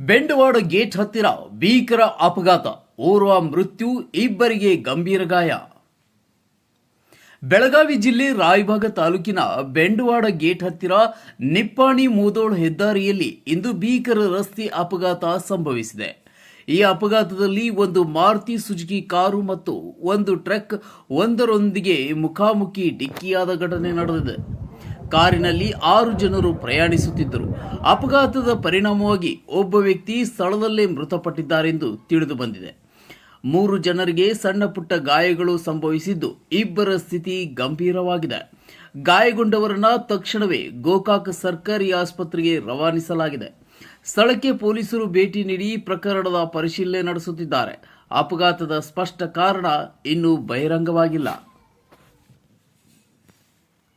Bendawada gate ಹತ್ತಿರ ಭೀಕರ ಅಪಘಾತ. ಓರ್ವ ಮೃತ್ಯು, ಇಬ್ಬರಿಗೆ ಗಂಭೀರ ಗಾಯ. ಬೆಳಗಾವಿ ಜಿಲ್ಲೆ ರಾಯಭಾಗ ತಾಲೂಕಿನ ಬೆಂಡವಾಡ ಗೇಟ್ ಹತ್ತಿರ ನಿಪ್ಪಾಣಿ ಮೂದೋಳ್ ಹೆದ್ದಾರಿಯಲ್ಲಿ ಇಂದು ಭೀಕರ ರಸ್ತೆ ಅಪಘಾತ ಸಂಭವಿಸಿದೆ. ಈ ಅಪಘಾತದಲ್ಲಿ ಒಂದು ಮಾರುತಿ ಸುಜುಕಿ ಕಾರು ಮತ್ತು ಒಂದು ಟ್ರಕ್ ಒಂದರೊಂದಿಗೆ ಮುಖಾಮುಖಿ ಡಿಕ್ಕಿಯಾದ ಘಟನೆ ನಡೆದಿದೆ. ಕಾರಿನಲ್ಲಿ ಆರು ಜನರು ಪ್ರಯಾಣಿಸುತ್ತಿದ್ದರು. ಅಪಘಾತದ ಪರಿಣಾಮವಾಗಿ ಒಬ್ಬ ವ್ಯಕ್ತಿ ಸ್ಥಳದಲ್ಲೇ ಮೃತಪಟ್ಟಿದ್ದಾರೆಂದು ತಿಳಿದು ಬಂದಿದೆ. ಮೂರು ಜನರಿಗೆ ಸಣ್ಣ ಪುಟ್ಟ ಗಾಯಗಳು ಸಂಭವಿಸಿದ್ದು ಇಬ್ಬರ ಸ್ಥಿತಿ ಗಂಭೀರವಾಗಿದೆ. ಗಾಯಗೊಂಡವರನ್ನ ತಕ್ಷಣವೇ ಗೋಕಾಕ್ ಸರ್ಕಾರಿ ಆಸ್ಪತ್ರೆಗೆ ರವಾನಿಸಲಾಗಿದೆ. ಸ್ಥಳಕ್ಕೆ ಪೊಲೀಸರು ಭೇಟಿ ನೀಡಿ ಪ್ರಕರಣದ ಪರಿಶೀಲನೆ ನಡೆಸುತ್ತಿದ್ದಾರೆ. ಅಪಘಾತದ ಸ್ಪಷ್ಟ ಕಾರಣ ಇನ್ನೂ ಬಹಿರಂಗವಾಗಿಲ್ಲ.